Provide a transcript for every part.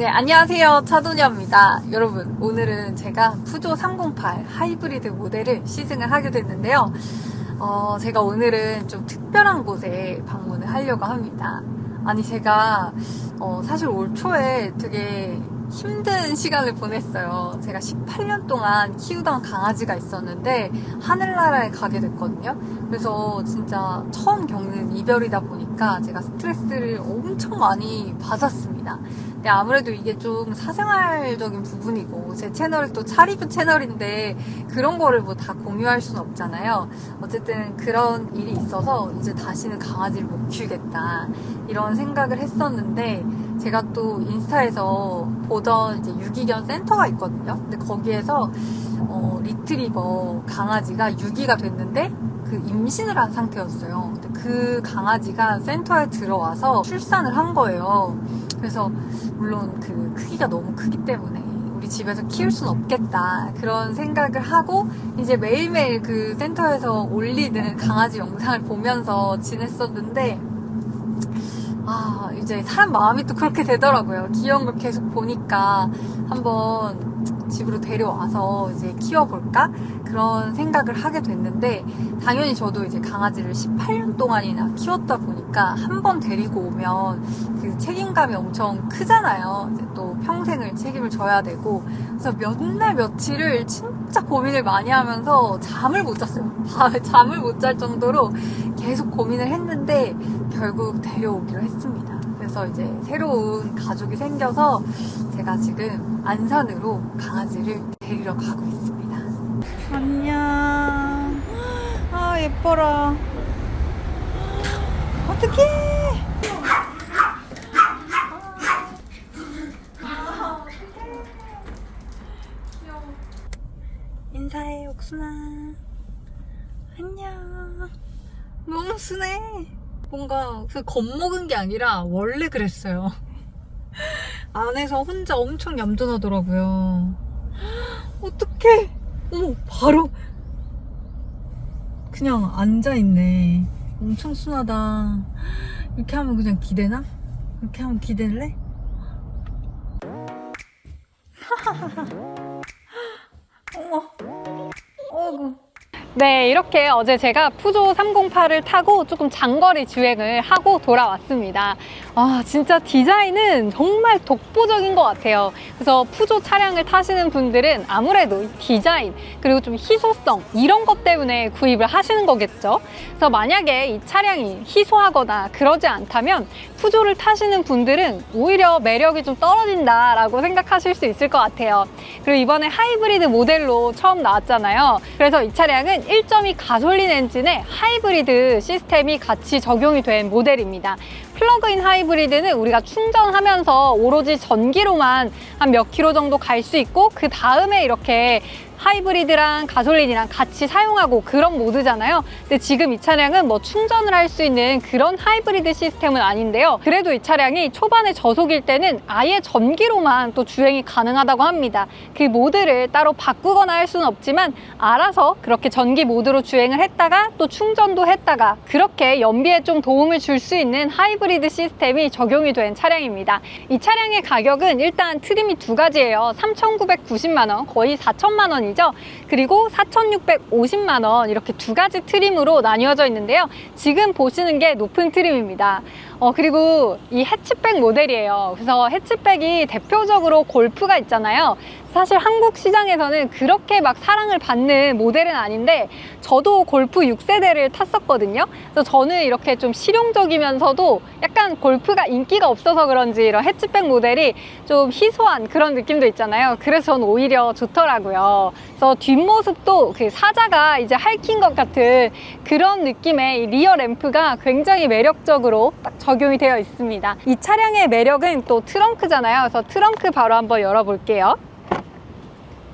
네, 안녕하세요. 차도녀입니다. 여러분, 오늘은 제가 푸조 308 하이브리드 모델을 시승을 하게 됐는데요. 어, 제가 오늘은 좀 특별한 곳에 방문을 하려고 합니다. 아니, 제가, 어, 사실 올 초에 되게 힘든 시간을 보냈어요. 제가 18년 동안 키우던 강아지가 있었는데, 하늘나라에 가게 됐거든요. 그래서 진짜 처음 겪는 이별이다 보니까 제가 스트레스를 엄청 많이 받았습니다. 근데 아무래도 이게 좀 사생활적인 부분이고 제 채널이 또 차리뷰 채널인데 그런 거를 뭐 다 공유할 수는 없잖아요. 어쨌든 그런 일이 있어서 이제 다시는 강아지를 못 키우겠다 이런 생각을 했었는데 제가 또 인스타에서 보던 이제 유기견 센터가 있거든요. 근데 거기에서 어, 리트리버 강아지가 유기가 됐는데 그 임신을 한 상태였어요. 그 강아지가 센터에 들어와서 출산을 한 거예요. 그래서 물론 그 크기가 너무 크기 때문에 우리 집에서 키울 순 없겠다 그런 생각을 하고 이제 매일매일 그 센터에서 올리는 강아지 영상을 보면서 지냈었는데 아 이제 사람 마음이 또 그렇게 되더라고요. 귀여운 걸 계속 보니까 한번 집으로 데려와서 이제 키워볼까? 그런 생각을 하게 됐는데 당연히 저도 이제 강아지를 18년 동안이나 키웠다 보니까 한 번 데리고 오면 그 책임감이 엄청 크잖아요. 이제 또 평생을 책임을 져야 되고. 그래서 몇 날 며칠을 진짜 고민을 많이 하면서 잠을 못 잤어요. 잠을 못 잘 정도로 계속 고민을 했는데 결국 데려오기로 했습니다. 그래서 이제 새로운 가족이 생겨서 제가 지금 안산으로 강아지를 데리러 가고 있습니다. 안녕. 아, 예뻐라. 어떡해. 옥순아. 안녕. 너무 순해. 뭔가 그 겁먹은 게 아니라 원래 그랬어요. 안에서 혼자 엄청 얌전하더라고요. 어떡해. 어머, 바로. 그냥 앉아있네. 엄청 순하다. 이렇게 하면 그냥 기대나? 이렇게 하면 기댈래? 네, 이렇게 어제 제가 푸조 308을 타고 조금 장거리 주행을 하고 돌아왔습니다. 아, 진짜 디자인은 정말 독보적인 것 같아요. 그래서 푸조 차량을 타시는 분들은 아무래도 이 디자인, 그리고 좀 희소성, 이런 것 때문에 구입을 하시는 거겠죠. 그래서 만약에 이 차량이 희소하거나 그러지 않다면 푸조를 타시는 분들은 오히려 매력이 좀 떨어진다라고 생각하실 수 있을 것 같아요. 그리고 이번에 하이브리드 모델로 처음 나왔잖아요. 그래서 이 차량은 1.2 가솔린 엔진에 하이브리드 시스템이 같이 적용이 된 모델입니다. 플러그인 하이브리드는 우리가 충전하면서 오로지 전기로만 한 몇 킬로 정도 갈 수 있고 그 다음에 이렇게 하이브리드랑 가솔린이랑 같이 사용하고 그런 모드잖아요. 근데 지금 이 차량은 뭐 충전을 할 수 있는 그런 하이브리드 시스템은 아닌데요. 그래도 이 차량이 초반에 저속일 때는 아예 전기로만 또 주행이 가능하다고 합니다. 그 모드를 따로 바꾸거나 할 수는 없지만 알아서 그렇게 전기 모드로 주행을 했다가 또 충전도 했다가 그렇게 연비에 좀 도움을 줄 수 있는 하이브리드 시스템이 적용이 된 차량입니다. 이 차량의 가격은 일단 트림이 두 가지예요. 3,990만 원, 거의 4천만 원이 원이죠. 그리고 4,650만 원 이렇게 두 가지 트림으로 나뉘어져 있는데요. 지금 보시는 게 높은 트림입니다. 어, 그리고 이 해치백 모델이에요. 그래서 해치백이 대표적으로 골프가 있잖아요. 사실 한국 시장에서는 그렇게 막 사랑을 받는 모델은 아닌데 저도 골프 6세대를 탔었거든요. 그래서 저는 이렇게 좀 실용적이면서도 약간 골프가 인기가 없어서 그런지 이런 해치백 모델이 좀 희소한 그런 느낌도 있잖아요. 그래서 저는 오히려 좋더라고요. 그래서 뒷모습도 그 사자가 이제 핥힌 것 같은 그런 느낌의 리어 램프가 굉장히 매력적으로 딱 적용이 되어 있습니다. 이 차량의 매력은 또 트렁크잖아요. 그래서 트렁크 바로 한번 열어볼게요.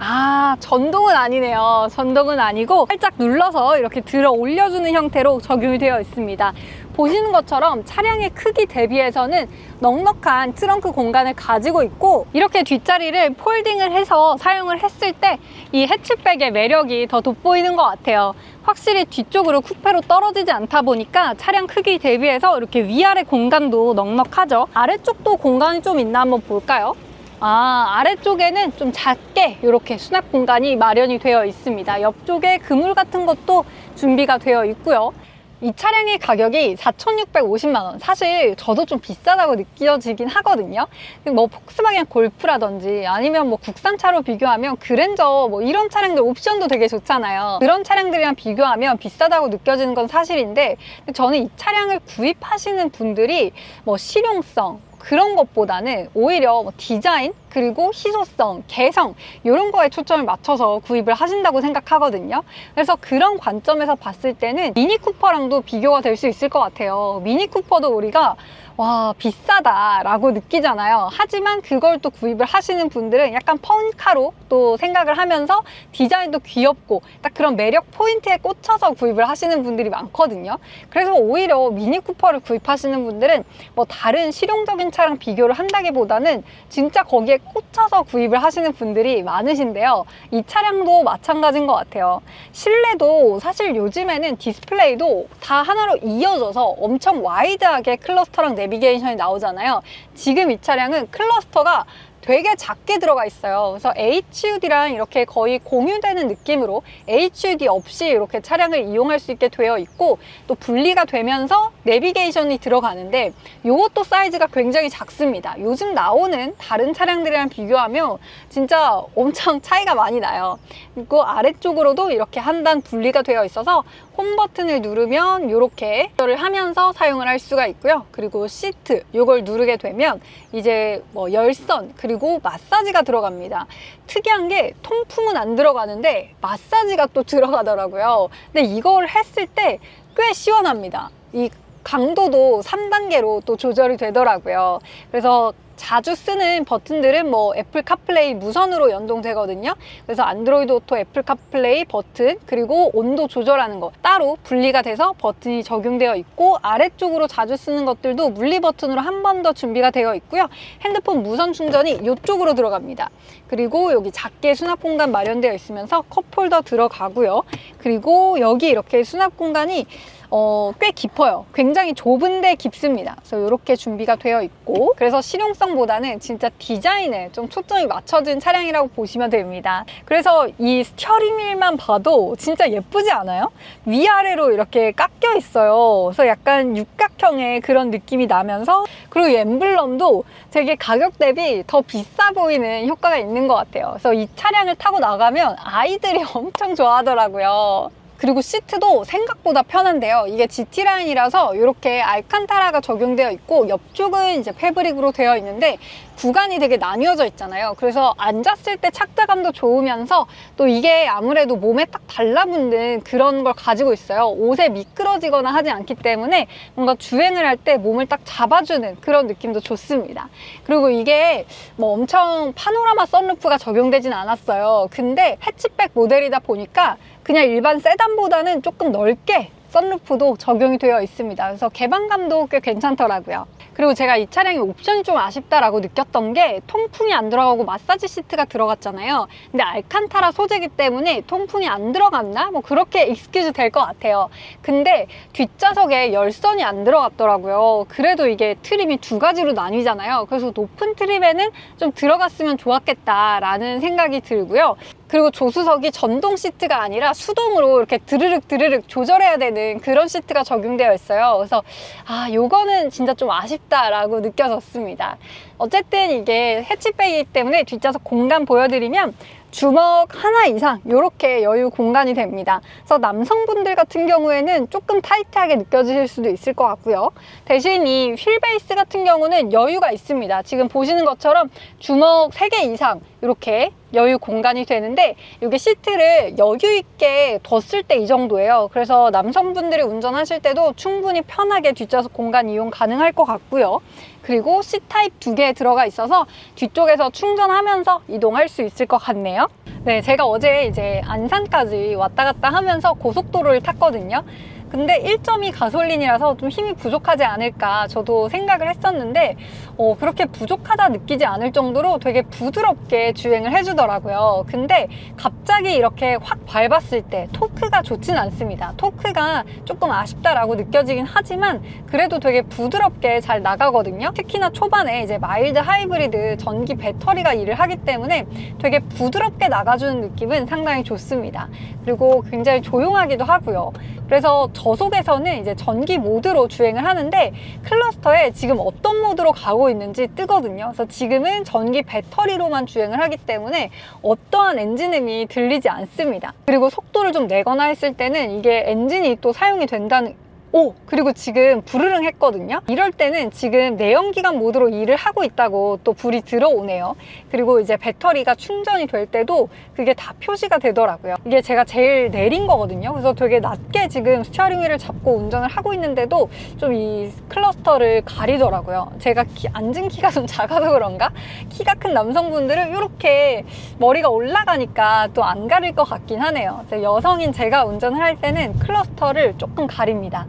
아, 전동은 아니네요. 전동은 아니고 살짝 눌러서 이렇게 들어 올려주는 형태로 적용이 되어 있습니다. 보시는 것처럼 차량의 크기 대비해서는 넉넉한 트렁크 공간을 가지고 있고 이렇게 뒷자리를 폴딩을 해서 사용을 했을 때 이 해치백의 매력이 더 돋보이는 것 같아요. 확실히 뒤쪽으로 쿠페로 떨어지지 않다 보니까 차량 크기 대비해서 이렇게 위아래 공간도 넉넉하죠. 아래쪽도 공간이 좀 있나 한번 볼까요? 아, 아래쪽에는 좀 작게 이렇게 수납 공간이 마련이 되어 있습니다. 옆쪽에 그물 같은 것도 준비가 되어 있고요. 이 차량의 가격이 4,650만 원. 사실 저도 좀 비싸다고 느껴지긴 하거든요. 뭐 폭스바겐 골프라든지 아니면 뭐 국산차로 비교하면 그랜저 뭐 이런 차량들 옵션도 되게 좋잖아요. 그런 차량들이랑 비교하면 비싸다고 느껴지는 건 사실인데 저는 이 차량을 구입하시는 분들이 뭐 실용성 그런 것보다는 오히려 뭐 디자인 그리고 희소성, 개성 이런 거에 초점을 맞춰서 구입을 하신다고 생각하거든요. 그래서 그런 관점에서 봤을 때는 미니 쿠퍼랑도 비교가 될 수 있을 것 같아요. 미니 쿠퍼도 우리가 와 비싸다라고 느끼잖아요. 하지만 그걸 또 구입을 하시는 분들은 약간 펀카로 또 생각을 하면서 디자인도 귀엽고 딱 그런 매력 포인트에 꽂혀서 구입을 하시는 분들이 많거든요. 그래서 오히려 미니 쿠퍼를 구입하시는 분들은 뭐 다른 실용적인 차랑 비교를 한다기보다는 진짜 거기에 꽂혀서 구입을 하시는 분들이 많으신데요. 이 차량도 마찬가지인 것 같아요. 실내도 사실 요즘에는 디스플레이도 다 하나로 이어져서 엄청 와이드하게 클러스터랑 내비게이션이 나오잖아요. 지금 이 차량은 클러스터가 되게 작게 들어가 있어요. 그래서 HUD랑 이렇게 거의 공유되는 느낌으로 HUD 없이 이렇게 차량을 이용할 수 있게 되어 있고 또 분리가 되면서 내비게이션이 들어가는데 이것도 사이즈가 굉장히 작습니다. 요즘 나오는 다른 차량들이랑 비교하면 진짜 엄청 차이가 많이 나요. 그리고 아래쪽으로도 이렇게 한 단 분리가 되어 있어서 홈 버튼을 누르면 이렇게 를 하면서 사용을 할 수가 있고요. 그리고 시트 이걸 누르게 되면 이제 뭐 열선 그리고 마사지가 들어갑니다. 특이한 게 통풍은 안 들어가는데 마사지가 또 들어가더라고요. 근데 이걸 했을 때 꽤 시원합니다. 이 강도도 3단계로 또 조절이 되더라고요. 그래서 자주 쓰는 버튼들은 뭐 애플 카플레이 무선으로 연동되거든요. 그래서 안드로이드 오토 애플 카플레이 버튼 그리고 온도 조절하는 거 따로 분리가 돼서 버튼이 적용되어 있고 아래쪽으로 자주 쓰는 것들도 물리 버튼으로 한 번 더 준비가 되어 있고요. 핸드폰 무선 충전이 이쪽으로 들어갑니다. 그리고 여기 작게 수납 공간 마련되어 있으면서 컵홀더 들어가고요. 그리고 여기 이렇게 수납 공간이 어, 꽤 깊어요. 굉장히 좁은데 깊습니다. 그래서 이렇게 준비가 되어 있고 그래서 실용성보다는 진짜 디자인에 좀 초점이 맞춰진 차량이라고 보시면 됩니다. 그래서 이 스티어링 휠만 봐도 진짜 예쁘지 않아요? 위아래로 이렇게 깎여 있어요. 그래서 약간 육각형의 그런 느낌이 나면서 그리고 이 엠블럼도 되게 가격 대비 더 비싸 보이는 효과가 있는 것 같아요. 그래서 이 차량을 타고 나가면 아이들이 엄청 좋아하더라고요. 그리고 시트도 생각보다 편한데요. 이게 GT라인이라서 이렇게 알칸타라가 적용되어 있고 옆쪽은 이제 패브릭으로 되어 있는데 구간이 되게 나뉘어져 있잖아요. 그래서 앉았을 때 착자감도 좋으면서 또 이게 아무래도 몸에 딱 달라붙는 그런 걸 가지고 있어요. 옷에 미끄러지거나 하지 않기 때문에 뭔가 주행을 할 때 몸을 딱 잡아주는 그런 느낌도 좋습니다. 그리고 이게 뭐 엄청 파노라마 썬루프가 적용되진 않았어요. 근데 해치백 모델이다 보니까 그냥 일반 세단보다는 조금 넓게 썬루프도 적용이 되어 있습니다. 그래서 개방감도 꽤 괜찮더라고요. 그리고 제가 이 차량의 옵션이 좀 아쉽다라고 느꼈던 게 통풍이 안 들어가고 마사지 시트가 들어갔잖아요. 근데 알칸타라 소재기 때문에 통풍이 안 들어갔나? 뭐 그렇게 익스큐즈 될 것 같아요. 근데 뒷좌석에 열선이 안 들어갔더라고요. 그래도 이게 트림이 두 가지로 나뉘잖아요. 그래서 높은 트림에는 좀 들어갔으면 좋았겠다라는 생각이 들고요. 그리고 조수석이 전동 시트가 아니라 수동으로 이렇게 드르륵 드르륵 조절해야 되는 그런 시트가 적용되어 있어요. 그래서 아 요거는 진짜 좀 아쉽다라고 느껴졌습니다. 어쨌든 이게 해치백이기 때문에 뒷좌석 공간 보여드리면 주먹 하나 이상 이렇게 여유 공간이 됩니다. 그래서 남성분들 같은 경우에는 조금 타이트하게 느껴지실 수도 있을 것 같고요. 대신 이 휠 베이스 같은 경우는 여유가 있습니다. 지금 보시는 것처럼 주먹 3개 이상 이렇게 여유 공간이 되는데 이게 시트를 여유 있게 뒀을 때 이 정도예요. 그래서 남성분들이 운전하실 때도 충분히 편하게 뒷좌석 공간 이용 가능할 것 같고요. 그리고 C타입 두 개 들어가 있어서 뒤쪽에서 충전하면서 이동할 수 있을 것 같네요. 네, 제가 어제 이제 안산까지 왔다 갔다 하면서 고속도로를 탔거든요. 근데 1.2 가솔린이라서 좀 힘이 부족하지 않을까 저도 생각을 했었는데 어, 그렇게 부족하다 느끼지 않을 정도로 되게 부드럽게 주행을 해주더라고요. 근데 갑자기 이렇게 확 밟았을 때 토크가 좋진 않습니다. 토크가 조금 아쉽다라고 느껴지긴 하지만 그래도 되게 부드럽게 잘 나가거든요. 특히나 초반에 이제 마일드 하이브리드 전기 배터리가 일을 하기 때문에 되게 부드럽게 나가주는 느낌은 상당히 좋습니다. 그리고 굉장히 조용하기도 하고요. 그래서 저속에서는 이제 전기 모드로 주행을 하는데 클러스터에 지금 어떤 모드로 가고 있는지 뜨거든요. 그래서 지금은 전기 배터리로만 주행을 하기 때문에 어떠한 엔진음이 들리지 않습니다. 그리고 속도를 좀 내거나 했을 때는 이게 엔진이 또 사용이 된다는 오! 그리고 지금 부르릉 했거든요. 이럴 때는 지금 내연기관 모드로 일을 하고 있다고 또 불이 들어오네요. 그리고 이제 배터리가 충전이 될 때도 그게 다 표시가 되더라고요. 이게 제가 제일 내린 거거든요. 그래서 되게 낮게 지금 스티어링 휠을 잡고 운전을 하고 있는데도 좀 이 클러스터를 가리더라고요. 제가 키- 앉은 키가 좀 작아서 그런가? 키가 큰 남성분들은 이렇게 머리가 올라가니까 또 안 가릴 것 같긴 하네요. 여성인 제가 운전을 할 때는 클러스터를 조금 가립니다.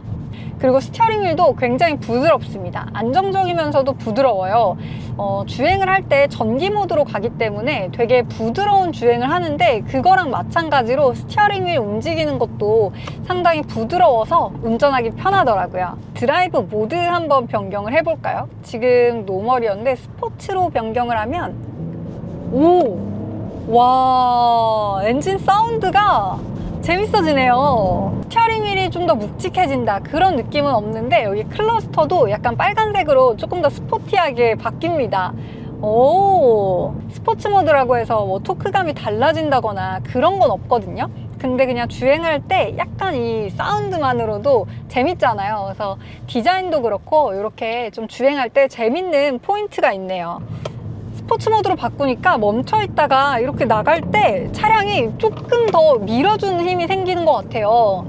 그리고 스티어링 휠도 굉장히 부드럽습니다. 안정적이면서도 부드러워요. 어, 주행을 할 때 전기 모드로 가기 때문에 되게 부드러운 주행을 하는데 그거랑 마찬가지로 스티어링 휠 움직이는 것도 상당히 부드러워서 운전하기 편하더라고요. 드라이브 모드 한번 변경을 해볼까요? 지금 노멀이었는데 스포츠로 변경을 하면 오! 와, 엔진 사운드가 재밌어지네요. 스티어링 좀 더 묵직해진다 그런 느낌은 없는데 여기 클러스터도 약간 빨간색으로 조금 더 스포티하게 바뀝니다. 오 스포츠 모드라고 해서 뭐 토크감이 달라진다거나 그런 건 없거든요. 근데 그냥 주행할 때 약간 이 사운드만으로도 재밌잖아요. 그래서 디자인도 그렇고 이렇게 좀 주행할 때 재밌는 포인트가 있네요. 스포츠 모드로 바꾸니까 멈춰 있다가 이렇게 나갈 때 차량이 조금 더 밀어주는 힘이 생기는 것 같아요.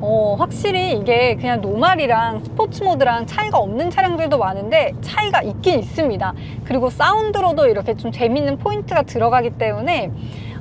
어, 확실히 이게 그냥 노말이랑 스포츠 모드랑 차이가 없는 차량들도 많은데 차이가 있긴 있습니다. 그리고 사운드로도 이렇게 좀 재밌는 포인트가 들어가기 때문에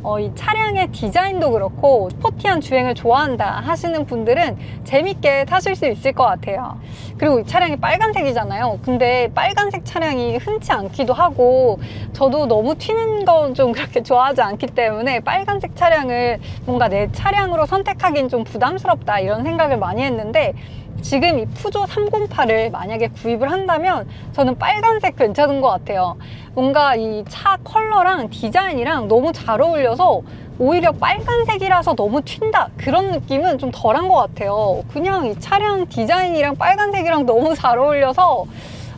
어, 이 차량의 디자인도 그렇고 스포티한 주행을 좋아한다 하시는 분들은 재밌게 타실 수 있을 것 같아요. 그리고 이 차량이 빨간색이잖아요. 근데 빨간색 차량이 흔치 않기도 하고 저도 너무 튀는 건 좀 그렇게 좋아하지 않기 때문에 빨간색 차량을 뭔가 내 차량으로 선택하기는 좀 부담스럽다 이런 생각을 많이 했는데 지금 이 푸조 308을 만약에 구입을 한다면 저는 빨간색 괜찮은 것 같아요. 뭔가 이 차 컬러랑 디자인이랑 너무 잘 어울려서 오히려 빨간색이라서 너무 튄다 그런 느낌은 좀 덜한 것 같아요. 그냥 이 차량 디자인이랑 빨간색이랑 너무 잘 어울려서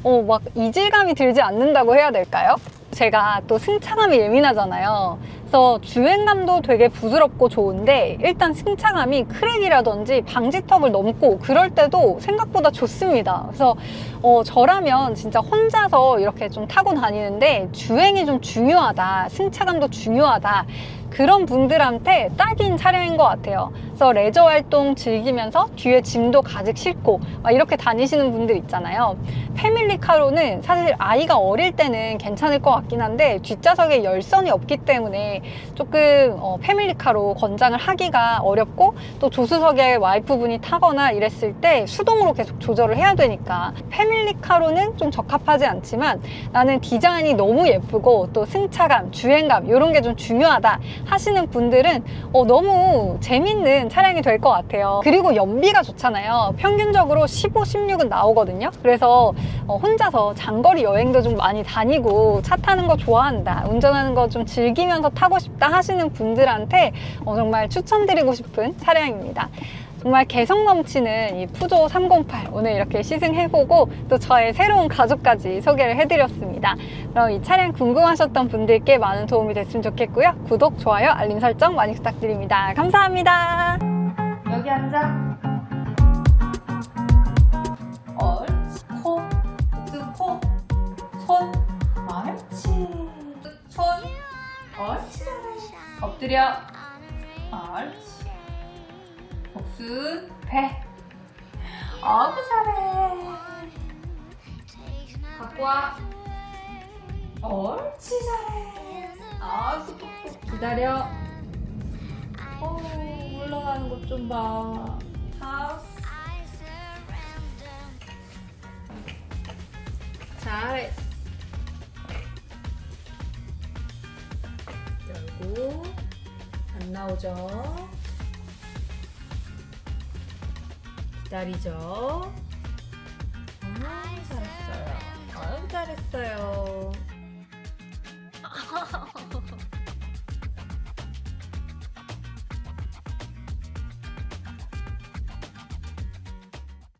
어, 막 이질감이 들지 않는다고 해야 될까요? 제가 또 승차감이 예민하잖아요. 그래서 주행감도 되게 부드럽고 좋은데 일단 승차감이 크랙이라든지 방지턱을 넘고 그럴 때도 생각보다 좋습니다. 그래서 어, 저라면 진짜 혼자서 이렇게 좀 타고 다니는데 주행이 좀 중요하다. 승차감도 중요하다. 그런 분들한테 딱인 차량인 것 같아요. 그래서 레저 활동 즐기면서 뒤에 짐도 가득 싣고 막 이렇게 다니시는 분들 있잖아요. 패밀리카로는 사실 아이가 어릴 때는 괜찮을 것 같긴 한데 뒷좌석에 열선이 없기 때문에 조금 어, 패밀리카로 권장을 하기가 어렵고 또 조수석에 와이프분이 타거나 이랬을 때 수동으로 계속 조절을 해야 되니까 패밀리카로는 좀 적합하지 않지만 나는 디자인이 너무 예쁘고 또 승차감, 주행감 이런 게 좀 중요하다 하시는 분들은 어, 너무 재밌는 차량이 될 것 같아요. 그리고 연비가 좋잖아요. 평균적으로 15, 16은 나오거든요. 그래서 어, 혼자서 장거리 여행도 좀 많이 다니고 차 타는 거 좋아한다, 운전하는 거 좀 즐기면서 타고 싶다 하시는 분들한테 어, 정말 추천드리고 싶은 차량입니다. 정말 개성 넘치는 이 푸조 308 오늘 이렇게 시승해보고 또 저의 새로운 가족까지 소개를 해드렸습니다. 그럼 이 차량 궁금하셨던 분들께 많은 도움이 됐으면 좋겠고요. 구독, 좋아요, 알림 설정 많이 부탁드립니다. 감사합니다. 여기 앉아. 엎드려. 얼치 복수, 배. 어구, 잘해. 갖고 와. 옳지, 잘해. 아구, 똑똑. 기다려. 어 올라가는 것 좀 봐. 하우스. 잘했어. 열고. 안 나오죠? 기다리죠? 아, 잘했어요. 아유, 잘했어요.